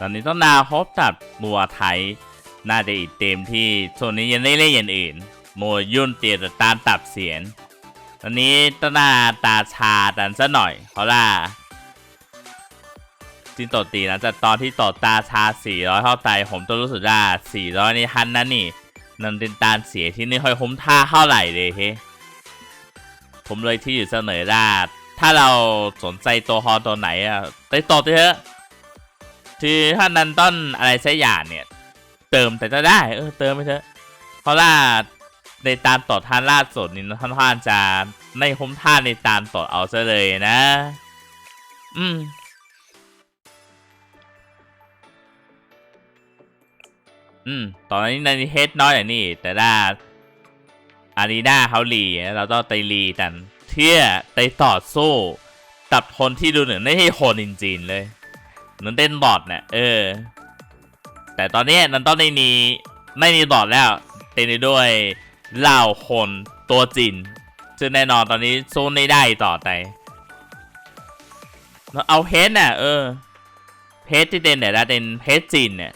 ตอนนี้ต้องนาพบกับบัวไทย น่าจะอีกเต็มที่ส่วนนี้ยังได้เล่นอย่างอื่น โมยุ่นเตียตามตับเสียงตอนนี้ต้องหน้าตาชาดันซะหน่อยเพราะว่าจิงตตีนะแต่ตอนที่ตดตาชา 400 เข้าใจผมต้องรู้สึกว่า400นี่ฮันนั่นนี่นันเป็นตาเสียที่ไม่ค่อยคุ้มท่าเท่าไหร่เลยเฮผมเลยที่อยู่เสนอว่าถ้าเราสนใจตัวฮอตัวไหนอะไปตดเถอะ คือถ้านันต้นอะไรสักอย่างเนี่ย เติมแต่จะได้ เออเติมไปเถอะเพราะว่าในตามตดท่านล่าสุดนี่ท่านท่านจะไม่คุ้มท่าในตามตดเอาซะเลยนะ อืมอืม ตอนนี้ในเฮดน้อยอย่างนี้แต่ว่าอารีนาเขาลีเราต้องไปรีกันเพื่อไปต่อสู้กับคนที่ดูเหมือนไม่ใช่คนจริงๆเลย เหมือนเต้นบอทเนี่ยเออ แต่ตอนนี้นันต้องในนี้ไม่มีบอทแล้ว เต็มไปด้วยเหล่าคนตัวจริงซึ่งแน่นอนตอนนี้สู้ไม่ได้ต่อไปแล้วเอาเพชรน่ะเออ เพชรที่เด่นเนี่ยแล้วเป็นเพชรจีนเนี่ย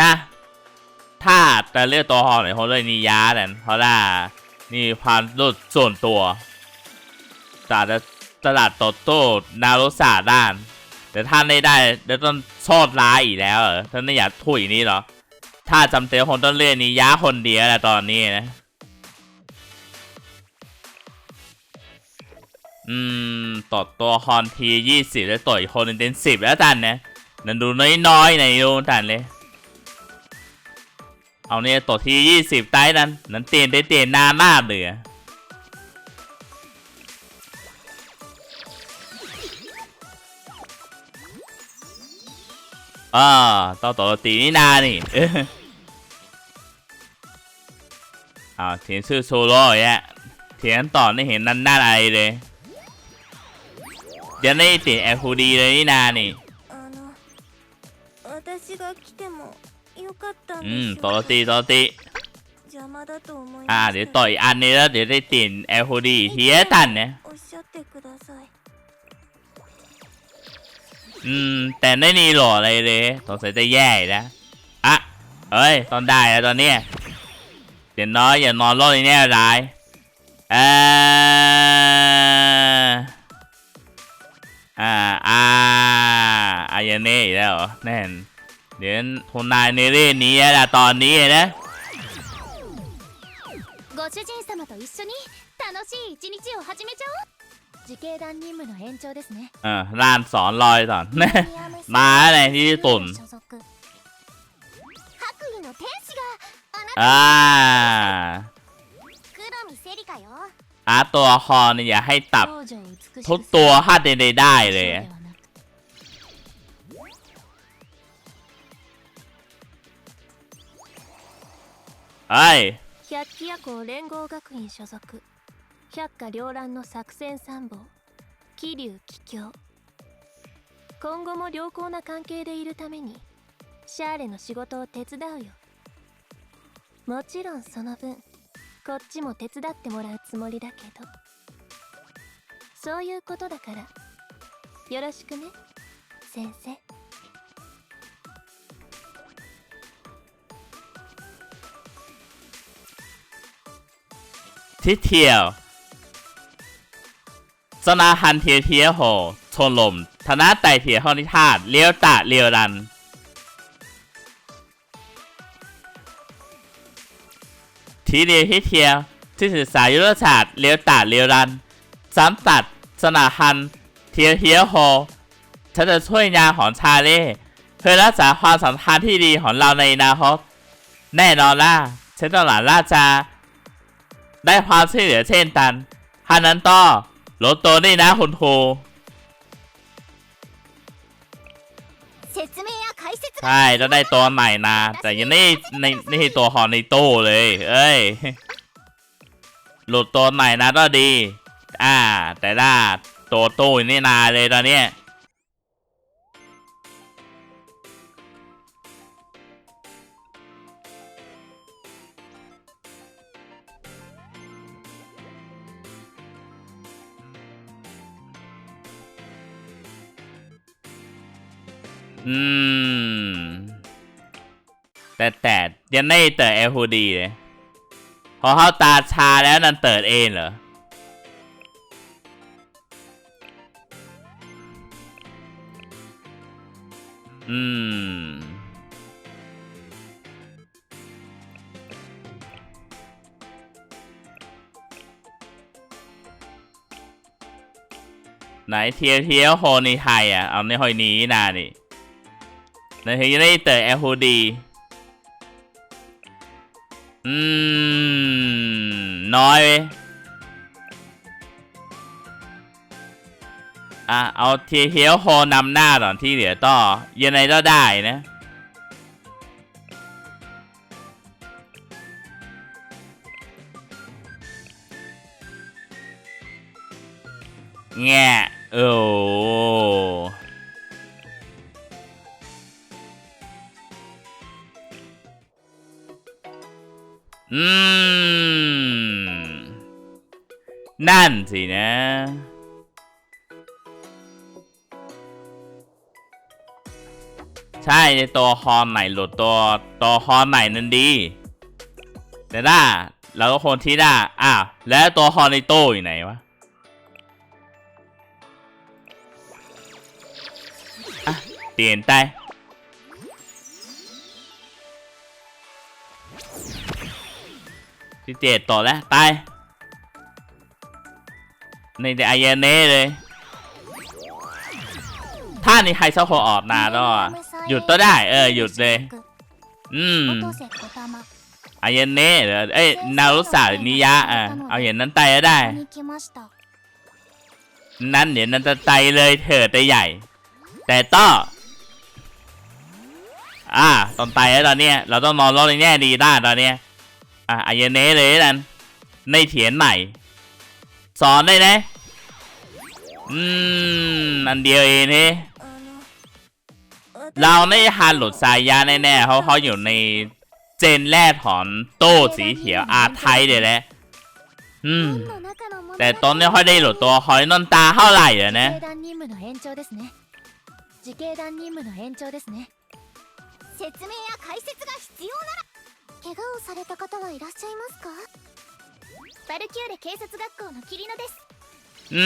นะถ้าจะเลือกตัวฮอหน่อยเขาเลยนิยาแต่ยเพราะว่านี่ความรู้ส่วนตัวแต่จะ ตลาดโตโต้นารุสาด้าน แต่ถ้าไม่ได้เดี๋ยวต้องโทษร้ายอีกแล้วเหรอท่านไม่อยากถุยนี่เหรอ ถ้าจำเป็นคงต้องเลือกนิยาคนเดียวแหละตอนนี้นะ อืมต่อตัวฮอนทียี่สิบแล้วต่ออีกคนเป็นสิบแล้วจันนะนั่นดูน้อยๆในดูจันเลยเอาเนี่ยตัวที่ยี่สิบไต้นั้น นั้นเตียนได้เตียนนานมากเลย อ่าต่อต่อตีนี่นานี่อ้าวเถียนชื่อโซโล่แยะเถียนต่อไม่เห็นนั่นน้าอะไรเลยจะได้ติดแอคูดีเลยนี่นานี่อืมต่อตีต่อตีอ่าเดี๋ยวต่อยอันนี้แล้วเดี๋ยวได้ติดแอคูดีเฮียตันเนี่ อืม แต่ไม่มีหล่ออะไรเลยสงสัยจะแย่อีกนะอ่ะเอ้ย ตอนได้แล้วตอนเนี้ยเดี๋ยวน้อยอย่านอนรอดในแน่ร้ายเอออ่าอ่าอายาเน่อีกแล้วเหรอแน่น เดี๋ยวคุณนายเนเร่หนี้ละตอนนี้นะ ご主人様と一緒に楽しい一日を始めちゃおう 自警団任務の延長ですね เออร้านสอนลอยก่อน มาอะไรที่ญี่ปุ่น 所属白衣の天使があな อ่า 黒見セリカよ อาร์ตตัวละครเนี่ยอย่าให้ตับ 少女を美しく ทุกตัวถ้าเดนได้เลย そうではなく เอ้ย 百鬼夜行連合学院所属 百花繚乱の作戦参謀桐生桔梗今後も良好な関係でいるためにシャーレの仕事を手伝うよ。もちろんその分こっちも手伝ってもらうつもりだけど。そういうことだからよろしくね先生。ティティア สนาฮันเทียเทียโหชนลมธนาไตเทียห้อนิทาศเลี้ยวตะเลี้ยวรัน ทีเดียวทิเทียที่ศึกษายุทธศาสตร์เลี้ยวตะเลี้ยวรันสามตัดสนาฮันเทียเทียโหฉันจะช่วยงานของชาเล่เพื่อรักษาความสัมพันธ์ที่ดีของเราในอนาคตแน่นอนล่ะฉันต้องหลานราชาได้ความช่วยเหลือเช่นกันฮันนั้นต่อ ลดตัวนี่นะคนโทใช่แล้วได้ตัวใหม่นะ แต่ยังนี่ในนี่ตัวหอในโต้เลย เอ้ย หลดตัวใหม่นะก็ดี อ่า แต่ละตัวโต้นี่นาเลยตอนเนี้ย อืม แต่แต่ยังไม่เติร์ดเอฟูดีเลย พอเข้าตาชาแล้วนันเติร์ดเองเหรอ อืม ไหนเทียวเทียวโฮในไทยอะ เอาในหอยนี้นานี่ ในเฮียได้เตอร์แอลฮูดี อืม น้อยเว้ยอะ เอาเทียเทียวโฮนำหน้าก่อนที่เหลือต่อ ยังไงก็ได้นะแง่โอ้อื นั่นสินะ ใช่ในตัวฮอนไหนหลุดตัวตัวฮอนไหนนั่นดี แต่ถ้าเราก็คนที่ได้อ้าวแล้วตัวฮอนในโต้อยู่ไหนวะเปลี่ยนไปที่เจ็ดต่อแล้วไป ในไอเยเน่เลยท่านี้ใครเซาโคออกนานแอหยุดก็ได้ เออ หยุดเลย อืมไอเยเน่หรอเอ้ยนารุสานิยะอะเอาอย่างนั้นไตก็ได้ นั่นเดี๋ยวนั้นจะไตเลยเถิดไตใหญ่ แต่ต้ออ่าตอนไตแล้วตอนเนี้ยเราต้องนอนรอกในแง่ดีได้านตอนเนี้ยอะไอเยเน่เลยนั้นในเถียนใหม่ สอนได้นะ อืม อันเดียวเองนี่ あの เราไม่ฮันหลุดสายยาแน่ๆเขาเขาอยู่ในเจนแรกของโต้สีเขียวอาไทยเดี๋ยวแหละอืม 本の中の物語 แต่ตอนไม่ค่อยได้หลุดตัวหอยนอนตาเท่าไหร่อะนะ 自警団任務の延長ですね自警団任務の延長ですね説明や解説が必要なら怪我をされた方はいらっしゃいますか バルキューレ警察学校のキリノです อื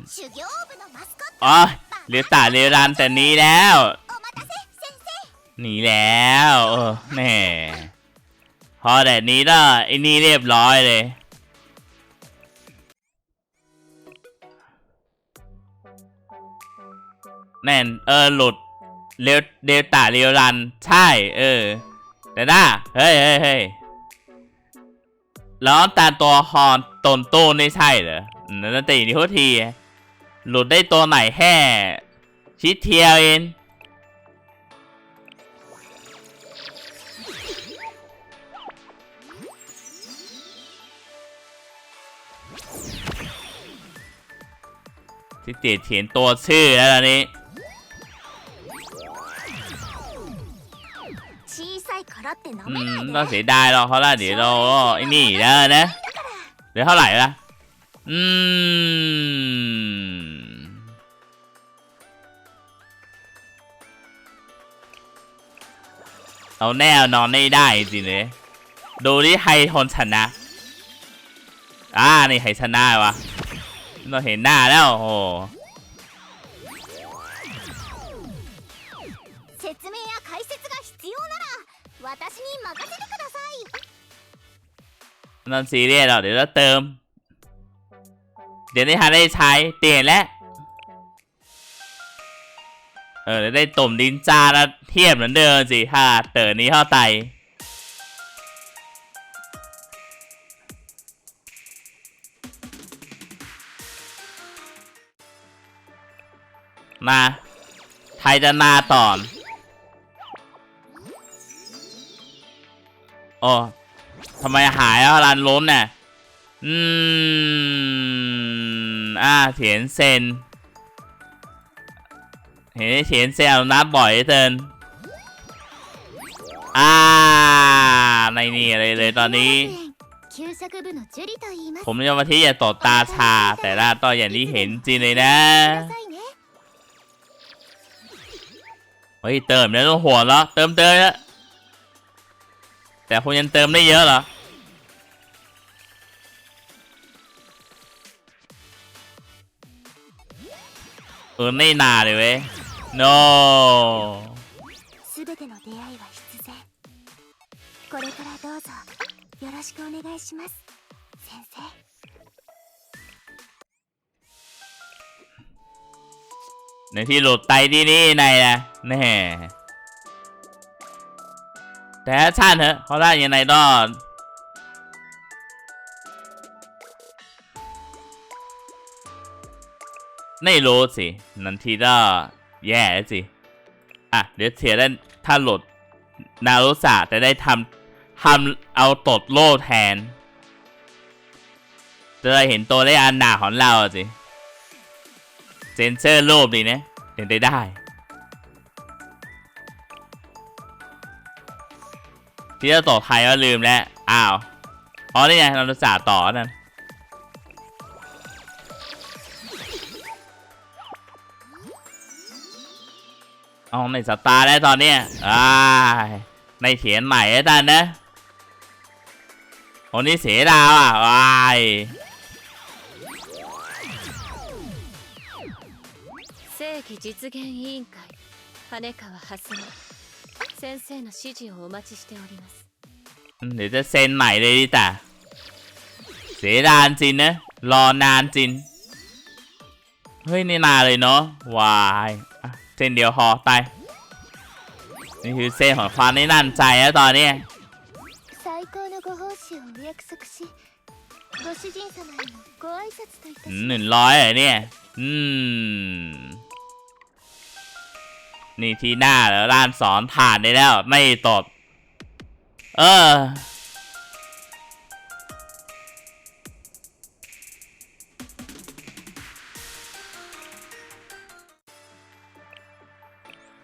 ม 修行部のマスコット อ๋อเรียกตาเรียรันแต่หนี้แล้ว お待たせ先生 หนีแล้วเออแหม่พอแต่นี้ก็ไอ้นี่เรียบร้อยเลย แน่นเออหลุดเรวเดลตาเรียวรัน ใช่ เออ แต่น่าเฮ้ยเฮ้ยเฮ้ย แล้วตาตัวฮอนตนโต้นี่ใช่เหรออืมนั่นตีนี่โทษที หลุดได้ตัวไหนแค่ชิดเทียวเองที่เตียเขียนตัวชื่อแล้วตอน からって舐 อื め ม ないで ก็เสียดายหรอกเขาละเดี๋ยวเราก็ไอ้นี่แล้วนะ เดี๋ยวเท่าไหร่ละอืม เอาแน่เอานอนไม่ได้จริงเลยดูที่ใครทนชนะ อ่า นี่ใครชนะวะเราเห็นหน้าแล้ว โอ้โห 説明や解説が必要なら 私に任せてください นั่นซีเรียสหรอกเดี๋ยวเราเติม เดี๋ยวได้ทันได้ใช้เปลี่ยนแล้ว เออเดี๋ยวได้ตุ่มดินจาแล้วเทียบเหมือนเดิมสิถ้าเต๋อนี้เข้าไต มา ไทยจะนาต่อน อ๋อทำไมหายแล้วรันล้นเนี่ยอืม อ่าเถียนเซน เห็นเถียนเซนนัำบ่อยเตินอ่าในนี่อะไรเลยตอนนี้ ผมจะมาที่อย่าตดตาชา แต่ละตอนอย่างนี้เห็นจริงเลยนะ เฮ้ยเติมแล้วต้องหัวแล้วเติมเติมแล้ว แต่คุณยังเติมได้เยอะเหรอ เออไม่นาเลยเว้ย no 全ての出会いは必然これからどうぞよろしくお願いします先生 ในที่หลุดไตที่นี่ในนะแน่ แต่ถ้าช่างเถอะเขาได้ยังไงก็ไม่รู้สินันทีก็แย่สิอะเดี๋ยวเสียได้ถ้าหลดนารุสะจะได้ทำทำเอาตดโล่แทนจะได้เห็นตัวเลขอันหนาของเราสิเซนเซอร์รูปดีนะเห็นได้ได้ ที่จะต่อไทยก็ลืมแล้ว อ้าว อ๋อ นี่ไงเราจะจ่าต่อนั่นเอาในสตาร์ได้ตอนเนี้ยอ่าในเขียนใหม่แล้วกันนะคนนี้เสียดาวอ่ะว้าย 正規実現委員会羽川蓮美 先生の指示をお待ちしております เดี๋ยวจะเซ็นใหม่เลยดิแต่เสียดานจริงนะ รอนานจริง เฮ้ย นี่นานเลยเนาะวายอ่ะเส้นเดียวพอตายนี่คือเส้นของความไม่นั่นใจแล้วตอนเนี้ย 最高のご奉仕をお約束しご主人様へのご挨拶といたし หนึ่งร้อยเหรอเนี่ย อืม นี่ที่หน้าแล้วร้านสอนผ่านได้แล้ว ไม่ตดเออ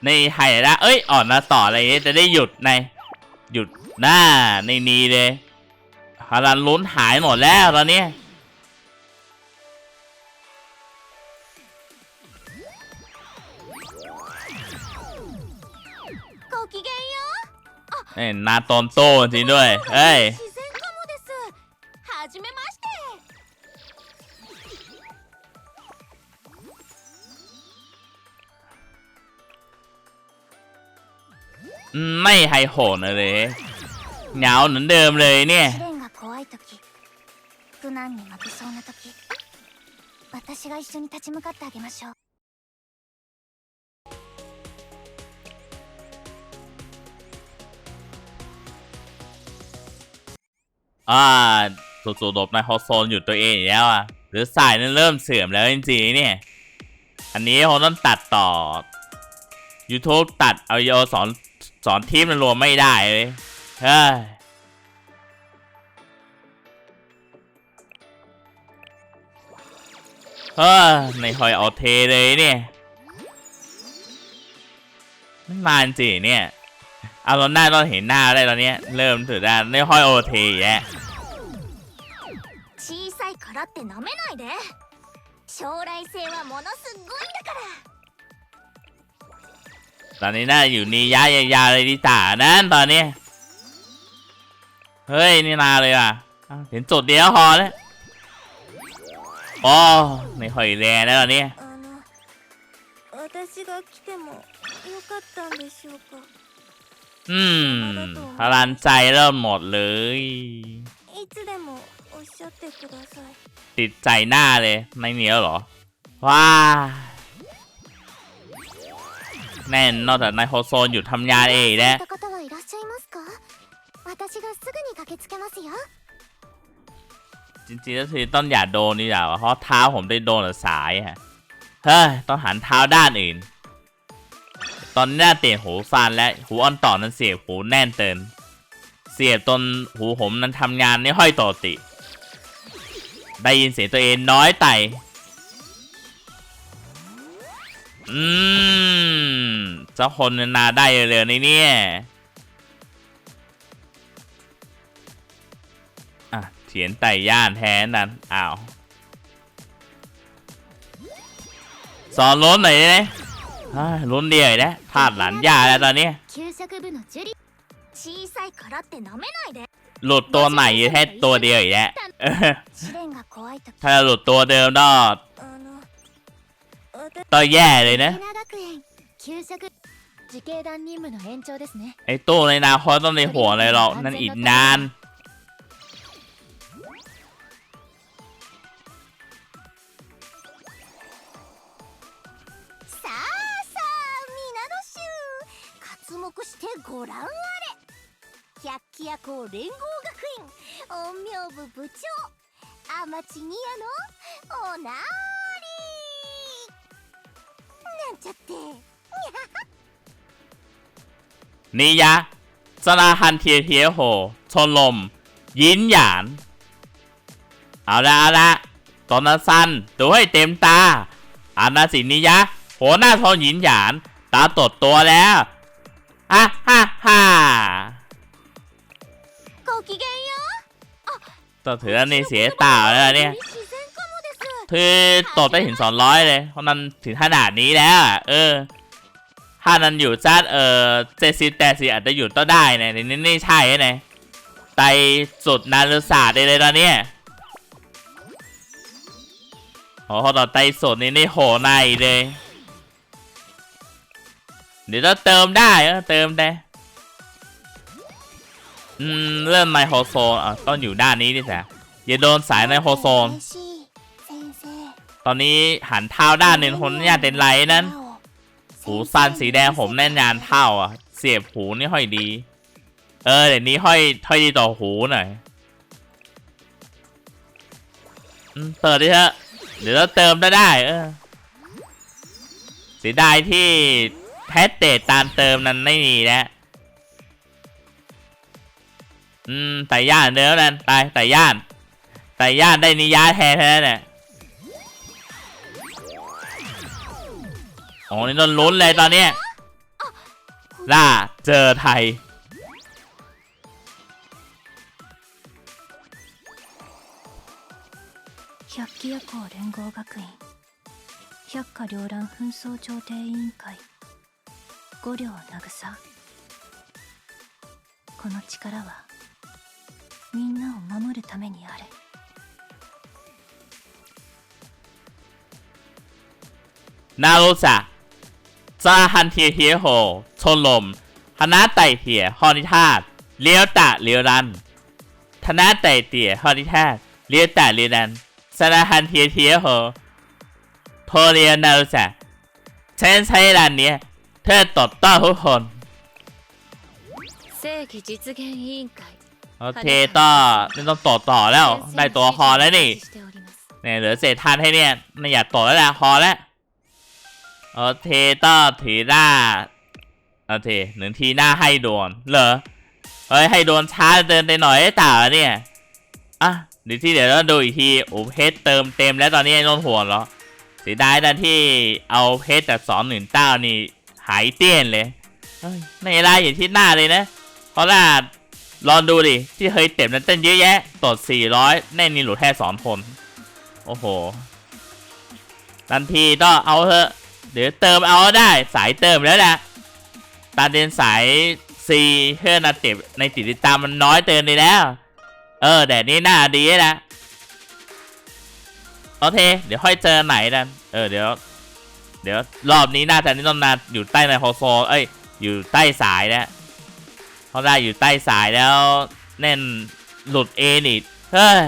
ในไห่ละเอ้ย อ่อนมาต่ออะไรอย่างเงี้จะได้หยุดใน หยุดหน้าในนี้เลยฮารันลุ้นหายหมดแล้วตอนนี้ きげんよ เอ้ยนาตอนโตจริงด้วย เอ้ย う自然かもですはじめまして อืมไม่ไฮโหดเลยเหงาเหมือนเดิมเลยเนี่ย 試練が怖い時苦難に負けそうな時私が一緒に立ち向かってあげましょう อ่าสูดๆหลบในฮอโซนอยู่ตัวเองอีกแล้วอะหรือสายนั้นเริ่มเสื่อมแล้วจริงๆเนี่ย อันนี้เขาต้องตัดต่อ YouTube ตัดเอาโยสอนสอนทีมมันรวมไม่ได้เลยเฮ้ยเฮ้ยในคอยเอาเทเลยเนี่ยไม่มาจริงเนี่ย เอาตอนหน้าตอนเห็นหน้าได้ตอนเนี้ยเริ่มถือได้ไม่ค่อยโอเทแยะ 小さいからって舐めないで将来性はものすごいんだから ตอนนี้น่าอยู่นียะยาวๆเลยดิจ่านั่นตอนนี้ เฮ้ย นี่นาเลยอ่ะอ้าวเห็นจุดเดียวพอแล้วอ๋อไม่ค่อยแรงแล้วตอนนี้ あの私が来てもよかったんでしょうか อืมพลันใจเริ่มหมดเลย ติดใจหน้าเลย ไม่เหนียวหรอ ว้า แน่นนอกจากนายโฮโซนหยุดทำงานเองแล้วจริงๆแล้วคืต้องอย่าโดนนี่อย่เพราะเท้าผมได้โดนสายฮะ เฮ้ย ต้องหันเท้าด้านอื่น ตอนนี้หน้าเตียนหูฟันและหูอ่อนต่อนั้นเสียบหูแน่นเตินเสียบจนหูผมนั้นทำงานไม่ค่อยต่อติ ได้ยินเสียงตัวเองน้อยไตอืมเจ้าคนนาได้เร็วๆนี่เนี่ยอะเถียนไต่ย่านแทนนั้นอ้าว สอนล้นหน่อยได้ไหม ลุ้นเดียวอีกแล้พลาดหลานย่าแล้วตอนนี้ หลุดตัวใหม่แค่ตัวเดียวอีกแล้วถ้าหลุดตัวเดิมนอดต่อแย่เลยนะไอ้ตัวในนาคอต้องในหัวเลยหรอกนั่นอีกนาน 目してご覧あれ百鬼夜行連合学院陰陽部部長天地ニアのおなーりなんちゃってนิยะสลาฮันเทียเทียโห ชนลม ยินหยาน เอาละเอาละตอนนั้นสั้นดูให้เต็มตาอานาสินิยะหัวหน้าทองหยินหยาน ตาตดตัวแล้ว ฮ่าฮ่าฮ่าตบถือนี่เสียต่าแล้วเนี่ยถือตบได้ถึงสองร้อยเลยเพราะนั้นถึงขนาดนี้แล้วเออ ถ้านั้นอยู่จัดเออเจสิบแต่สิอาจจะหยุดก็ได้นะนี่นี่ใช่ไหมไตสุดนารุศาสตร์เลยตอนนี้โอ้โหตอนไตสุดนี่นี่โหในเลย เดี๋ยวจะเติมได้เติมได้ อืม เริ่มในโฮโซนอะต้องอยู่ด้านนี้นี่แหลอย่าโดนสายในโฮโซน ตอนนี้หันเท้าด้านหนึ่งคนญาติเดนไลนั้น หูซันสีแดงผมแน่นยานเท้าอะ เสียบหูนี่ห้อยดี เออเดี๋ยวนี้ห้อยห้อยดีต่อหูหน่อยเปิดดิฮะ เดี๋ยวเราเติมได้ได้ เออสีได้ที่ แพทเตตตามเติมนั้นไม่มีนะอืมไต่ย่านเดิมนั่นไปไต่ย่านไต่ย่านได้นิยาแทนแท้เนี่ย โอ้นี่โดนลุ้นเลยตอนเนี้ยล่าเจอไทย 百鬼夜行連合学院百花繚乱紛争調停委員会 五両渚この力はみんなを守るためにある นารุสะซาฮันเทียเทียโฮ ชนลมธนาไตเทียฮอนิทาตเลียวตะเลียวรันธนาไตเตียฮอนิทาตเลียวตะเลียวรันซาฮันเทียเทียโฮโทเรียนารุสะฉันใช้ร้านเนี้ย แท้ต่อต้านทุกคนโอเคต้านี่ต้องต่อต่อแล้ว ได้ตัวฮอแล้วนี่เนี่ยเหลือเศษทานให้เนี่ยไม่อยากต่อแล้วแหละฮอแล้วโอเคต้าถือหน้าโอเคหนึ่งทีหน้าให้โดนเหรอเฮ้ยให้โดนช้าเดินไปหน่อยไอ้ต่าเนี่ยอะหรือที่เดี๋ยวเราดูอีกทีโอเพชรเติมเต็มแล้วตอนนี้ไอ้นนหัวเหรอเสียดายนะที่เอาเพชรแต่สองหนึ่งเต้านี่ายเตี้ยนเลยเฮ้ยในรายอย่างที่หน้าเลยนะ เพราะว่าลองดูดิ ที่เคยเต็มนั้นเต้นเยอะแยะตด400 แน่นี่หลุดแค่สองคน โอ้โหทันทีต้องเอาเถอะเดี๋ยวเติมเอาได้สายเติมแล้วนะตาเดนสายซีเพื่อนาเต็บในติดติดตามมันน้อยเติมเลยแล้ว เออ แต่นี่น่าดีนะโอเค เดี๋ยวค่อยเจอไหนกันเออ เดี๋ยว เดี๋ยวรอบนี้น่าจะนิ่ต้องนาอยู่ใต้ในโฮโซเอ้ย อยู่ใต้สายนะเพราะได้อยู่ใต้สายแล้วแน่นหลุดเอนิดเฮ้ย